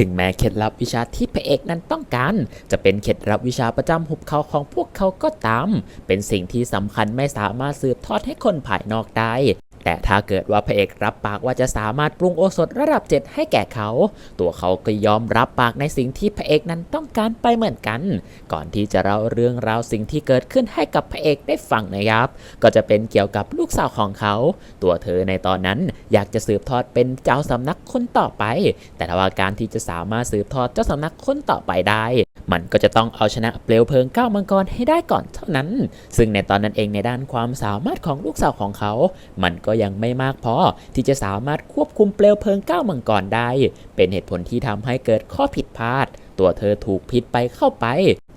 ถึงแม้เคล็ดลับวิชาที่พระเอกนั้นต้องการ จะเป็นเคล็ดลับวิชาประจำหุบเขาของพวกเขาก็ตาม เป็นสิ่งที่สำคัญไม่สามารถสืบทอดให้คนภายนอกได้ แต่ถ้าเกิดว่าพระเอกรับปากว่าจะสามารถปรุงโอสถระดับเจ็ดให้แก่เขา ตัวเขาก็ยอมรับปากในสิ่งที่พระเอกนั้นต้องการไปเหมือนกัน ก่อนที่จะเล่าเรื่องราวสิ่งที่เกิดขึ้นให้กับพระเอกได้ฟังนะครับ ก็จะเป็นเกี่ยวกับลูกสาวของเขา ตัวเธอในตอนนั้นอยากจะสืบทอดเป็นเจ้าสำนักคนต่อไป แต่ถ้าว่าการที่จะสามารถสืบทอดเจ้าสำนักคนต่อไปได้ มันก็จะต้องเอาชนะเปลวเพลิงก้าวมังกรให้ได้ก่อนเท่านั้น ซึ่งในตอนนั้นเองในด้านความสามารถของลูกสาวของเขา มันก็ยังไม่มากพอที่จะสามารถควบคุมเปลวเพลิงก้าวมังกรได้ เป็นเหตุผลที่ทำให้เกิดข้อผิดพลาด ตัวเธอถูกพิษไปเข้าไป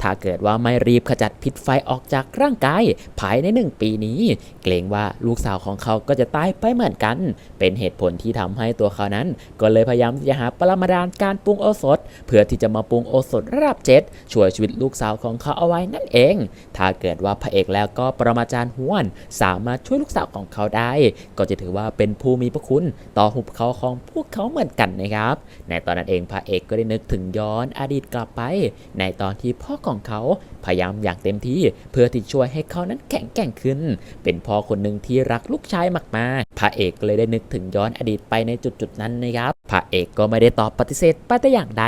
ถ้าเกิดว่าไม่รีบขจัดพิษไฟออกจากร่างกายภายในหนึ่งปีนี้ เกรงว่าลูกสาวของเขาก็จะตายไปเหมือนกัน เป็นเหตุผลที่ทำให้ตัวเขานั้น ก็เลยพยายามที่จะหาปรมาดานการปรุงโอสถ เพื่อที่จะมาปรุงโอสถระดับเจ็ดช่วยชีวิตลูกสาวของเขาเอาไว้นั่นเอง ถ้าเกิดว่าพระเอกแล้วก็ปรมาจารย์ฮวน สามารถช่วยลูกสาวของเขาได้ ก็จะถือว่าเป็นผู้มีพระคุณต่อหุบเขาของพวกเขาเหมือนกันนะครับ ในตอนนั้นเองพระเอกก็ได้นึกถึงย้อนอดีตกลับไป ในตอนที่พ่อของเขาพยายามอย่างเต็มที่ เพื่อที่ช่วยให้เขานั้นแข็งแกร่งขึ้น เป็นพ่อคนหนึ่งที่รักลูกชายมากๆพระเอกเลยได้นึกถึงย้อนอดีตไปในจุดๆนั้นนะครับพระเอกก็ไม่ได้ตอบปฏิเสธไปแต่อย่างใด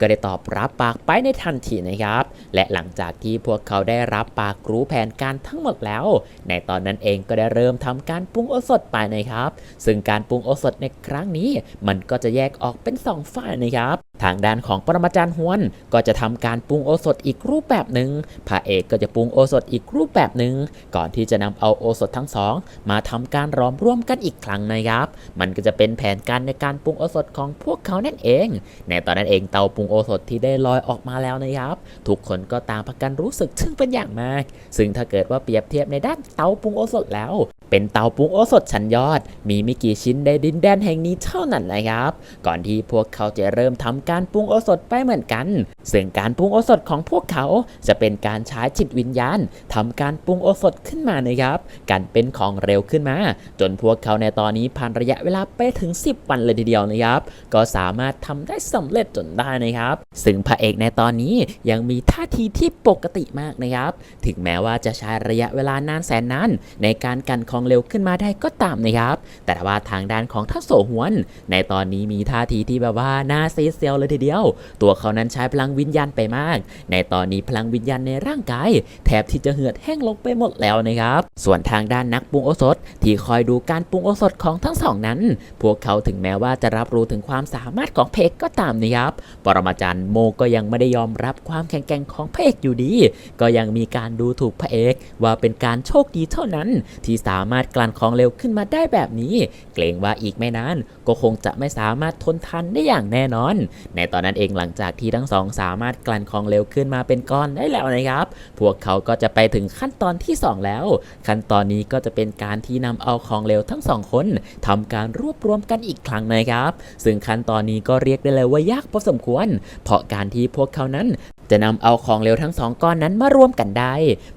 ก็ได้ตอบรับปากไปในทันทีนะครับ และหลังจากที่พวกเขาได้รับปากรู้แผนการทั้งหมดแล้ว ในตอนนั้นเองก็ได้เริ่มทำการปรุงโอสถไปนะครับ ซึ่งการปรุงโอสถในครั้งนี้ มันก็จะแยกออกเป็นสองฝ่ายนะครับทางด้านของปรมาจารย์ฮวนก็จะทำการปรุงโอสถอีกรูปแบบหนึ่งพระเอกก็จะปรุงโอสถอีกรูปแบบหนึ่งก่อนที่จะนำเอาโอสถทั้งสองมาทำการร้อมร่วมกันอีกครั้งนะครับ มันก็จะเป็นแผนการในการปรุงโอสถของพวกเขานั่นเอง ในตอนนั้นเองเตาปรุงโอสถที่ได้ลอยออกมาแล้วนะครับ ทุกคนก็ตางพากันรู้สึกทึ่งเป็นอย่างมาก ซึ่งถ้าเกิดว่าเปรียบเทียบในด้านเตาปรุงโอสถแล้ว เป็นเตาปรุงโอสถชั้นยอด มีไม่กี่ชิ้นในดินแดนแห่งนี้เท่านั้นนะครับ ก่อนที่พวกเขาจะเริ่มทำการปรุงโอสถไปเหมือนกัน ซึ่งการปรุงโอสถของพวกเขาจะเป็นการใช้จิตวิญญาณทำการปรุงโอสถขึ้นมานะครับกันเป็นของเร็วขึ้นมา จนพวกเขาในตอนนี้ผ่านระยะเวลาไปถึง 10 วันเลยทีเดียวนะครับ ก็สามารถทำได้สำเร็จจนได้นะครับ ซึ่งพระเอกในตอนนี้ยังมีท่าทีที่ปกติมากนะครับ ถึงแม้ว่าจะใช้ระยะเวลานานแสนนานในการกันของเร็วขึ้นมาได้ก็ตามนะครับ แต่ว่าทางด้านของทัศโสหวน ในตอนนี้มีท่าทีที่แบบว่าน่าเซเซลเลยทีเดียว ตัวเขานั้นใช้พลังวิญญาณไปมาก ในตอนนี้พลังวิญญาณในร่างกายแทบที่จะเหือดแห้งลงไปหมดแล้วนะครับ ส่วนทางด้านนักปรุงโอสถที่คอยดูการปรุงโอสถของทั้งสองนั้น พวกเขาถึงแม้ว่าจะรับรู้ถึงความสามารถของเพกก็ตามนะครับ ปรมาจารย์โมก็ยังไม่ได้ยอมรับความแข็งแกร่งของพระเอกอยู่ดี ก็ยังมีการดูถูกพระเอกว่าเป็นการโชคดีเท่านั้นที่สาามารถกลั่นของเร็วขึ้นมาได้แบบนี้ เกรงว่าอีกไม่นานก็คงจะไม่สามารถทนทันได้อย่างแน่นอน ในตอนนั้นเองหลังจากที่ทั้งสองสามารถกลั่นของเร็วขึ้นมาเป็นก้อนได้แล้วนะครับ พวกเขาก็จะไปถึงขั้นตอนที่ 2 แล้ว ขั้นตอนนี้ก็จะเป็นการที่นำเอาของเร็วทั้งสองคนทำการรวบรวมกันอีกครั้งนะครับ ซึ่งขั้นตอนนี้ก็เรียกได้เลยว่ายากพอสมควร เพราะการที่พวกเขานั้น จะนำเอาของเหลวทั้งสองก้อนนั้นมารวมกันได้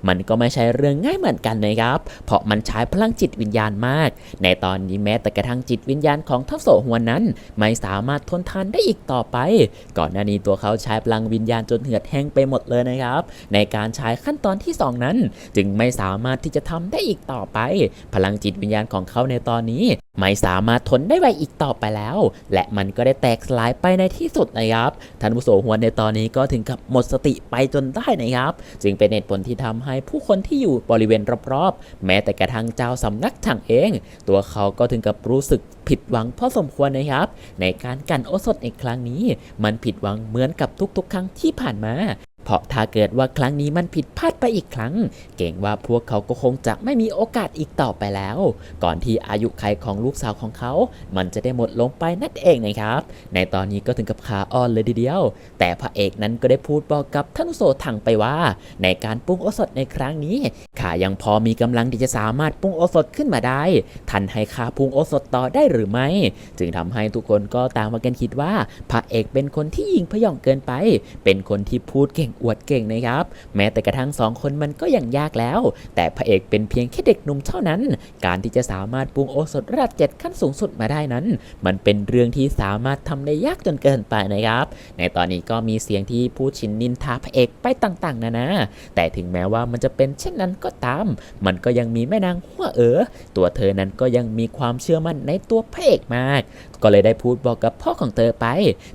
มันก็ไม่ใช่เรื่องง่ายเหมือนกันนะครับ เพราะมันใช้พลังจิตวิญญาณมาก ในตอนนี้แม้แต่กระทั่งจิตวิญญาณของทัพโสหวนนั้น ไม่สามารถทนทานได้อีกต่อไป ก่อนหน้านี้ตัวเขาใช้พลังวิญญาณจนเหือดแห้งไปหมดเลยนะครับ ในการใช้ขั้นตอนที่สองนั้น จึงไม่สามารถที่จะทำได้อีกต่อไป พลังจิตวิญญาณของเขาในตอนนี้ ไม่สามารถทนได้ไวอีกต่อไปแล้ว และมันก็ได้แตกสลายไปในที่สุดนะครับท่านผู้โสหวนในตอนนี้ก็ถึงกับหมดสติไปจนได้นะครับ จึงเป็นเหตุผลที่ทำให้ผู้คนที่อยู่บริเวณรอบๆ แม้แต่กระทั่งเจ้าสำนักถังเอง ตัวเขาก็ถึงกับรู้สึกผิดหวังพอสมควรนะครับ ในการกันโอสถในครั้งนี้ มันผิดหวังเหมือนกับทุกๆ ครั้งที่ผ่านมา เพราะถ้าเกิดว่าครั้งนี้มันผิดพลาดไปอีกครั้ง เก่งว่าพวกเขาก็คงจะไม่มีโอกาสอีกต่อไปแล้ว ก่อนที่อายุไขของลูกสาวของเขา มันจะได้หมดลงไปนั่นเองนะครับ ในตอนนี้ก็ถึงกับขาอ่อนเลยทีเดียว แต่พระเอกนั้นก็ได้พูดบอกกับท่านโสถังไปว่า ในการปรุงโอสถในครั้งนี้ข้ายังพอมีกำลังที่จะสามารถปรุงโอสถขึ้นมาได้ทันให้ข้าปรุงโอสถต่อได้หรือไม่ จึงทำให้ทุกคนก็ตางมากันคิดว่า พระเอกเป็นคนที่ยิงพยองเกินไป เป็นคนที่พูดเก่งอวดเก่งนะครับ แม้แต่กระทั่งสองคนมันก็ยังยากแล้ว แต่พระเอกเป็นเพียงแค่เด็กหนุ่มเท่านั้น การที่จะสามารถปรุงโอสถระดับเจ็ดขั้นสูงสุดมาได้นั้น มันเป็นเรื่องที่สามารถทำได้ยากจนเกินไปนะครับ ในตอนนี้ก็มีเสียงที่ผู้ชินนินทาพระเอกไปต่างๆ นานา แต่ถึงแม้ว่ามันจะเป็นเช่นนั้นก็ตาม มันก็ยังมีแม่นางหัวเอ๋อตัวเธอนั้นก็ยังมีความเชื่อมั่นในตัวพระเอกมาก ก็เลยได้พูดบอกกับพ่อของเธอไป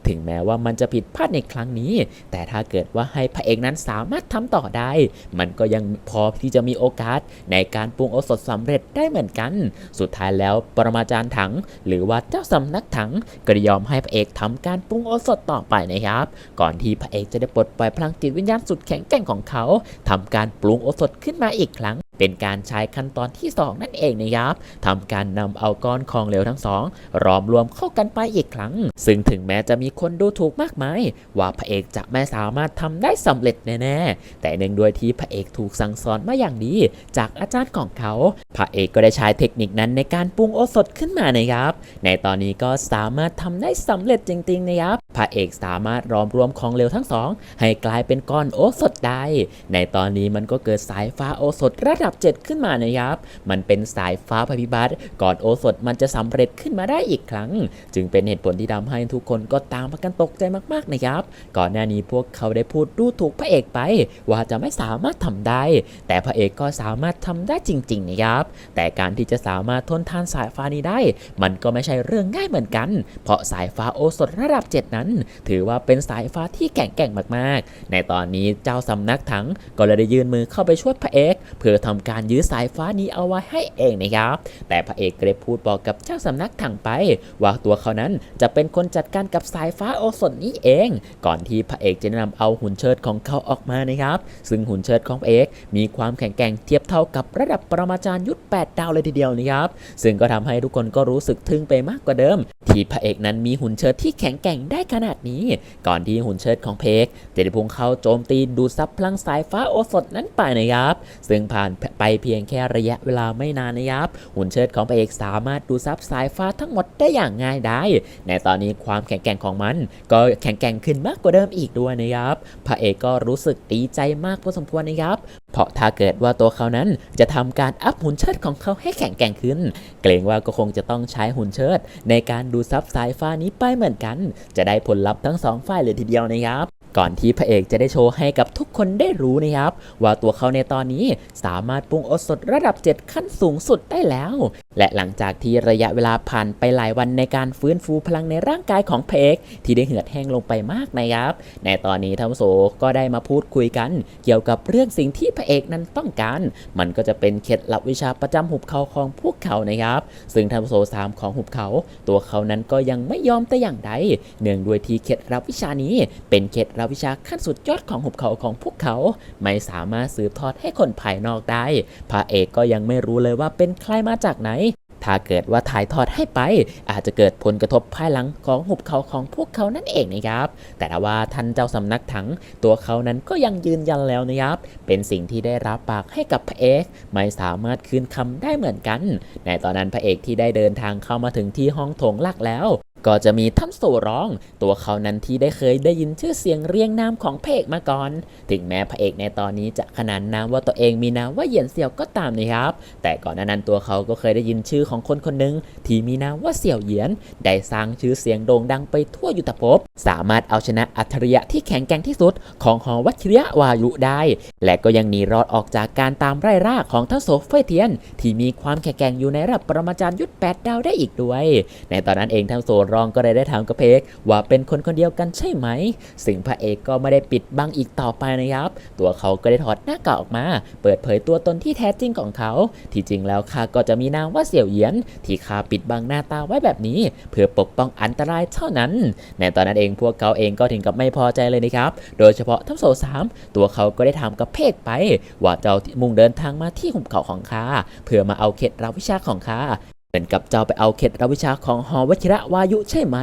ถึงแม้ว่ามันจะผิดพลาดในครั้งนี้ แต่ถ้าเกิดว่าให้พระเอกนั้นสามารถทำต่อได้ มันก็ยังพอที่จะมีโอกาสในการปรุงโอสถสำเร็จได้เหมือนกัน สุดท้ายแล้วปรมาจารย์ถัง หรือว่าเจ้าสำนักถังก็ได้ยอมให้พระเอกทำการปรุงโอสถต่อไปนะครับ ก่อนที่พระเอกจะได้ปลดปล่อยพลังจิตวิญญาณสุดแข็งแกร่งของเขาทำการปรุงโอสถขึ้นมาอีกครั้งเป็นการใช้ขั้นตอนที่ 2 นั่นเองนะครับทำการนำเอาก้อนของเหลวทั้งสองรอมรวมเข้ากันไปอีกครั้ง ซึ่งถึงแม้จะมีคนดูถูกมากมาย ว่าพระเอกจะไม่สามารถทำได้สำเร็จแน่ๆ แต่เนื่องด้วยที่พระเอกถูกสั่งสอนมาอย่างดี จากอาจารย์ของเขา พระเอกก็ได้ใช้เทคนิคนั้นในการปรุงโอสถขึ้นมานะครับ ในตอนนี้ก็สามารถทำได้สำเร็จจริงๆนะครับ พระเอกสามารถรอมรวมของเหลวทั้งสองให้กลายเป็นก้อนโอสถได้ ในตอนนี้มันก็เกิดสายฟ้าโอสถระดับดับ 7 ขึ้นมานะครับ มันเป็นสายฟ้าพพิบัติ ก่อนโอสถมันจะสำเร็จขึ้นมาได้อีกครั้ง จึงเป็นเหตุผลที่ทำให้ทุกคนก็ตามพากันตกใจมากๆนะครับ ก่อนหน้านี้พวกเขาได้พูดดูถูกพระเอกไป ว่าจะไม่สามารถทำได้ แต่พระเอกก็สามารถทำได้จริงๆนะครับ แต่การที่จะสามารถทนทานสายฟ้านี้ได้ มันก็ไม่ใช่เรื่องง่ายเหมือนกัน เพราะสายฟ้าโอสถระดับ 7 นั้น ถือว่าเป็นสายฟ้าที่แข็งแกร่งมากๆ ในตอนนี้เจ้าสำนักถังก็เลยได้ยื่นมือเข้าไปช่วยพระเอกเพื่อทำการยื้อสายฟ้านี้เอาไว้ให้เองนะครับ แต่พระเอกก็ได้พูดบอกกับเจ้าสำนักถังไป ว่าตัวเขานั้นจะเป็นคนจัดการกับสายฟ้าโอสถนี้เอง ก่อนที่พระเอกจะนำเอาหุ่นเชิดของเขาออกมานะครับ ซึ่งหุ่นเชิดของพระเอกมีความแข็งแกร่งเทียบเท่ากับระดับปรมาจารย์ยุทธ8ดาวเลยทีเดียวนะครับ ซึ่งก็ทำให้ทุกคนก็รู้สึกทึ่งไปมากกว่าเดิม ที่พระเอกนั้นมีหุ่นเชิดที่แข็งแกร่งได้ขนาดนี้ ก่อนที่หุ่นเชิดของเพกจะได้พุ่งเข้าโจมตีดูดซับพลังสายฟ้าโอสถนั้นไปนะครับ ซึ่งผ่านไปเพียงแค่ระยะเวลาไม่นานนะครับ หุ่นเชิดของพระเอกสามารถดูดซับสายฟ้าทั้งหมดได้อย่างง่ายได้ในตอนนี้ความแข็งแกร่งของมัน ก็แข็งแกร่งขึ้นมากกว่าเดิมอีกด้วยนะครับ พระเอกก็รู้สึกดีใจมากพอสมควรนะครับ เพราะถ้าเกิดว่าตัวเขานั้นจะทำการอัพหุ่นเชิดของเขาให้แข็งแกร่งขึ้น เกรงว่าก็คงจะต้องใช้หุ่นเชิด ในการดูซับสายฟ้านี้ไปเหมือนกัน จะได้ผลลัพธ์ทั้งสองฝ่ายเลยทีเดียวนะครับก่อนที่พระเอกจะได้โชว์ให้กับทุกคนได้รู้นะครับ ว่าตัวเขาในตอนนี้สามารถปรุงโอสถระดับ 7 ขั้นสูงสุดได้แล้ว และหลังจากที่ระยะเวลาผ่านไปหลายวันในการฟื้นฟูพลังในร่างกายของเอกที่ได้เหือดแห้งลงไปมากนะครับ ในตอนนี้ทัมโซก็ได้มาพูดคุยกัน เกี่ยวกับเรื่องสิ่งที่พระเอกนั้นต้องการ มันก็จะเป็นเคล็ดลับวิชาประจำหุบเขาของพวกเขานะครับ ซึ่งทัมโซสามของหุบเขา ตัวเขานั้นก็ยังไม่ยอมแต่อย่างใดเนื่องด้วยที่เคล็ดลับวิชานี้ เป็นเคล็ดลับวิชาขั้นสุดยอดของหุบเขาของพวกเขา ไม่สามารถสืบทอดให้คนภายนอกได้ พระเอกก็ยังไม่รู้เลยว่าเป็นใครมาจากไหน ถ้าเกิดว่าถ่ายทอดให้ไป อาจจะเกิดผลกระทบภายหลังของหุบเขาของพวกเขานั่นเองนะครับ แต่ถ้าว่าท่านเจ้าสำนักถังตัวเขานั้นก็ยังยืนยันแล้วนะครับ เป็นสิ่งที่ได้รับปากให้กับพระเอกไม่สามารถคืนคำได้เหมือนกัน ในตอนนั้นพระเอกที่ได้เดินทางเข้ามาถึงที่ห้องโถงหลักแล้ว ก็จะมีท่านโซร้อง ตัวเขานั้นที่ได้เคยได้ยินชื่อเสียงเรียงนามของพระเอกมาก่อน ถึงแม้พระเอกในตอนนี้จะขนานนามว่าตัวเองมีนามว่าเหยียนเสี่ยวก็ตามนะครับ แต่ก่อนหน้านั้นตัวเขาก็เคยได้ยินชื่อของคนคนหนึ่งที่มีนามว่าเสี่ยวเหยียน ได้สร้างชื่อเสียงโด่งดังไปทั่วยุทธภพสามารถเอาชนะอัจฉริยะที่แข็งแกร่งที่สุดของหอวัชิรยวายุได้ และก็ยังหนีรอดออกจากการตามไล่ล่าของท่านโซเฟยเทียน ที่มีความแข็งแกร่งอยู่ในระดับปรมาจารย์ยุทธแปดดาวได้อีกด้วย ในตอนนั้นเองท่านโซรองก็ได้ได้ถามกับเพกว่าเป็นคนคนเดียวกันใช่ไหมสิ่งพระเอกก็ไม่ได้ปิดบังอีกต่อไปนะครับ ตัวเขาก็ได้ถอดหน้ากากออกมา เปิดเผยตัวตนที่แท้จริงของเขา ที่จริงแล้วข้าก็จะมีนามว่าเสี่ยวเหยียน ที่ข้าปิดบังหน้าตาไว้แบบนี้ เพื่อปกป้องอันตรายเท่านั้น ในตอนนั้นเองพวกเขาเองก็ถึงกับไม่พอใจเลยนะครับ โดยเฉพาะทั้งโซสามตัวเขาก็ได้ถามกับเพกไป ว่าเจ้ามุ่งเดินทางมาที่หุบเขาของข้าเพื่อมาเอาเคล็ดรับวิชาของข้า เหมือนกับเจ้าไปเอาเคล็ดลับวิชาของหอวชิระวายุใช่ไหม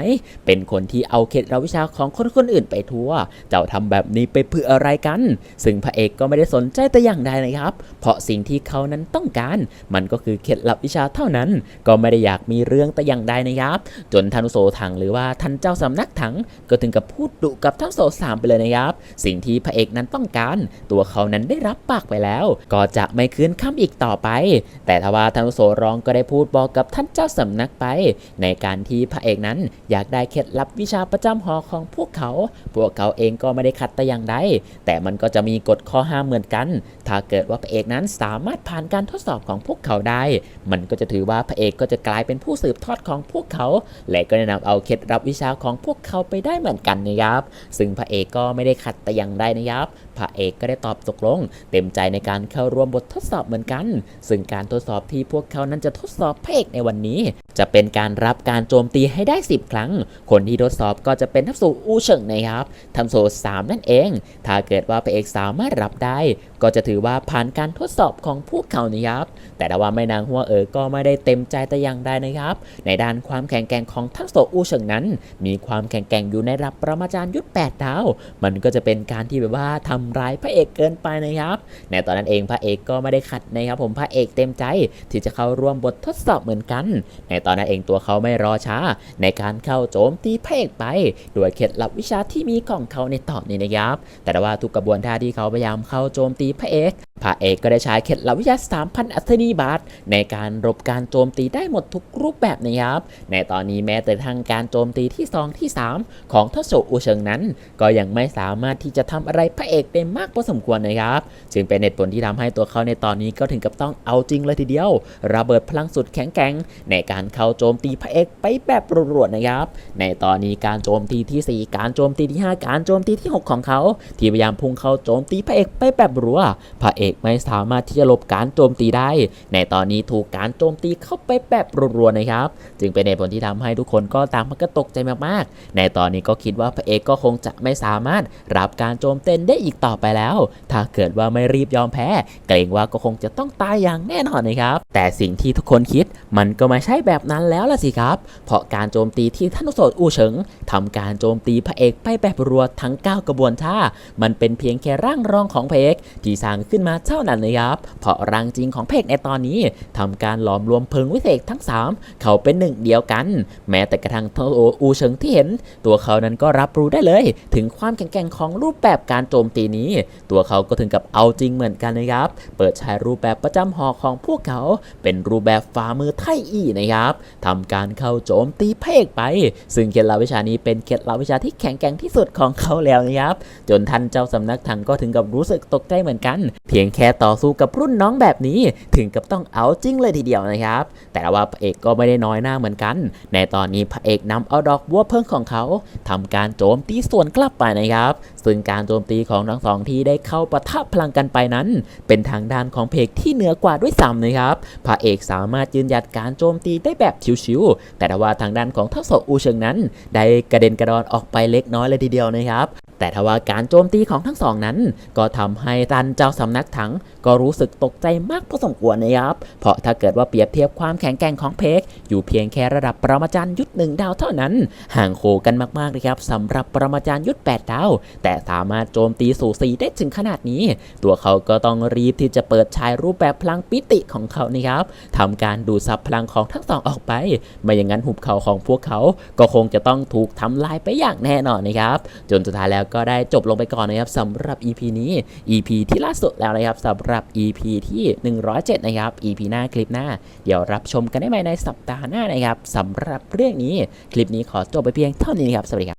เป็นคนที่เอาเคล็ดลับวิชาของคนคนอื่นไปทั่ว เจ้าทำแบบนี้ไปเพื่ออะไรกัน ซึ่งพระเอกก็ไม่ได้สนใจแต่อย่างใดนะครับ เพราะสิ่งที่เขานั้นต้องการ มันก็คือเคล็ดลับวิชาเท่านั้น ก็ไม่ได้อยากมีเรื่องแต่อย่างใดนะครับ จนทันโสถังหรือว่าท่านเจ้าสำนักถังก็ถึงกับพูดดุกับทั้งโสสามไปเลยนะครับ สิ่งที่พระเอกนั้นต้องการ ตัวเขานั้นได้รับปากไปแล้ว ก็จะไม่คืนคำอีกต่อไป แต่ทว่าทันโสร้องก็ได้พูดบอกกับับท่านเจ้าสำนักไป ในการที่พระเอกนั้นอยากได้เคล็ดลับวิชาประจำหอของพวกเขา พวกเขาเองก็ไม่ได้ขัดแต่อย่างใดแต่มันก็จะมีกฎข้อห้ามเหมือนกัน ถ้าเกิดว่าพระเอกนั้นสามารถผ่านการทดสอบของพวกเขาได้ มันก็จะถือว่าพระเอกก็จะกลายเป็นผู้สืบทอดของพวกเขา และก็ได้นำเอาเคล็ดลับวิชาของพวกเขาไปได้เหมือนกันนะครับ ซึ่งพระเอกก็ไม่ได้ขัดแต่อย่างใดนะครับพระเอกก็ได้ตอบตกลง เต็มใจในการเข้าร่วมบททดสอบเหมือนกัน ซึ่งการทดสอบที่พวกเขานั้นจะทดสอบพระเอกในวันนี้ จะเป็นการรับการโจมตีให้ได้ 10 ครั้ง คนที่ทดสอบก็จะเป็นทัพสูอูเฉิงนะครับทัพสู3นั่นเอง ถ้าเกิดว่าพระเอกสามารถรับได้ ก็จะถือว่าผ่านการทดสอบของพวกเขานะครับ แต่ถ้าว่าแม่นางหัวเอ๋อก็ไม่ได้เต็มใจแต่อย่างใดนะครับ ในด้านความแข็งแกร่งของทัพโสอูเฉิงนั้น มีความแข็งแกร่งอยู่ในระดับประมาจารย์ยุทธ8ดาว มันก็จะเป็นการที่แบบว่าทำร้ายพระเอกเกินไปนะครับ ในตอนนั้นเองพระเอกก็ไม่ได้ขัดนะครับ ผมพระเอกเต็มใจที่จะเข้าร่วมบททดสอบเหมือนกัน ในตอนนั้นเองตัวเขาไม่รอช้า ในการเข้าโจมตีพระเอกไปด้วยเคล็ดลับวิชาที่มีของเขาในตอนนี้นะครับ แต่ว่าทุกกระบวนท่าที่เขาพยายามเข้าโจมตีพระเอก พระเอกก็ได้ใช้เคล็ดลับวิชา3,000 อัศนีบาท ในการรบการโจมตีได้หมดทุกรูปแบบนะครับ ในตอนนี้แม้แต่ทางการโจมตีที่ 2 ที่ 3 ของทศอุเชิงนั้น ก็ยังไม่สามารถที่จะทำอะไรพระเอกได้มากพอสมควรนะครับ จึงเป็นเหตุผลที่ทำให้ตัวเขาในตอนนี้ก็ถึงกับต้องเอาจริงเลยทีเดียว ระเบิดพลังสุดแข็งแกร่งในการเข้าโจมตีพระเอกไปแบบรัวๆนะครับ ในตอนนี้การโจมตีที่ 4 การโจมตีที่ 5 การโจมตีที่ 6 ของเขา ที่พยายามพุ่งเข้าโจมตีพระเอกไปแบบรัวพระเอกไม่สามารถที่จะหลบการโจมตีได้ ในตอนนี้ถูกการโจมตีเข้าไปแบบรัวๆนะครับ จึงเป็นเหตุผลที่ทำให้ทุกคนก็ต่างมันก็ตกใจมากๆ ในตอนนี้ก็คิดว่าพระเอกก็คงจะไม่สามารถรับการโจมเต้นได้อีกต่อไปแล้ว ถ้าเกิดว่าไม่รีบยอมแพ้ เกรงว่าก็คงจะต้องตายอย่างแน่นอนนะครับ แต่สิ่งที่ทุกคนคิดมันก็ไม่ใช่แบบนั้นแล้วล่ะสิครับ เพราะการโจมตีที่ท่านโสดอูเฉิงทำการโจมตีพระเอกไปแบบรัวทั้ง 9 กระบวนท่า มันเป็นเพียงแค่ร่างรองของพระเอกที่สร้างขึ้นมาเท่านั้นนะครับ เพราะร่างจริงของเอกในตอนนี้ทำการหลอมรวมเพลิงวิเศษทั้ง 3 เขาเป็นหนึ่งเดียวกัน แม้แต่กระทั่งโสดอูเฉิงที่เห็น ตัวเขานั้นก็รับรู้ได้เลย ถึงความแข็งแกร่งของรูปแบบการโจมตีนี้ ตัวเขาก็ถึงกับเอาจริงเหมือนกันนะครับ เปิดใช้รูปแบบประจำหอของพวกเขา เป็นรูปแบบฝ่ามือไทอี้นะครับทำการเข้าโจมตีเอกไป ซึ่งเคล็ดลับวิชานี้เป็นเคล็ดลับวิชาที่แข็งแกร่งที่สุดของเขาแล้วนะครับ จนท่านเจ้าสำนักถังก็ถึงกับรู้สึกตกใจเหมือนกัน เพียงแค่ต่อสู้กับรุ่นน้องแบบนี้ ถึงกับต้องเอาจริงเลยทีเดียวนะครับ แต่ว่าพระเอกก็ไม่ได้น้อยหน้าเหมือนกัน ในตอนนี้พระเอกนำเอาดอกบัวเพิ่งของเขาทำการโจมตีสวนกลับไปนะครับ ซึ่งการโจมตีของทั้งสองที่ได้เข้าปะทะพลังกันไปนั้น เป็นทางด้านของเพกที่เหนือกว่าด้วยซ้ำนะครับพระเอกสามารถยืนหยัดการโจมตีได้แบบชิวๆแต่ว่าทางด้านของทักษะอูเชิงนั้น ได้กระเด็นกระดอนออกไปเล็กน้อยเลยทีเดียวนะครับ แต่ทว่าการโจมตีของทั้งสองนั้น ก็ทำให้ตันเจ้าสำนักถัง ก็รู้สึกตกใจมากพอสมควรนะครับ เพราะถ้าเกิดว่าเปรียบเทียบความแข็งแกร่งของเพกอยู่เพียงแค่ระดับปรมาจารย์ยุทธหนึ่งดาวเท่านั้น ห่างโคกันมากๆนะครับสำหรับปรมาจารย์ยุทธ8ดาว แต่สามารถโจมตีสู่สีได้ถึงขนาดนี้ ตัวเขาก็ต้องรีบที่จะเปิดใช้รูปแบบพลังปิติของเขานะครับทำการดูดซับพลังของทั้งสองออกไป ไม่อย่างนั้นหุบเขาของพวกเขา ก็คงจะต้องถูกทำลายไปอย่างแน่นอนนะครับ จนสุดท้ายแล้วก็ได้จบลงไปก่อนนะครับสำหรับ EP นี้ EP ที่ล่าสุดแล้วนะครับสำหรับ EP ที่ 107 นะครับ EP หน้าคลิปหน้า เดี๋ยวรับชมกันได้ใหม่ในสัปดาห์หน้านะครับสำหรับเรื่องนี้คลิปนี้ขอจบไปเพียงเท่านี้นครับสวัสดีครับ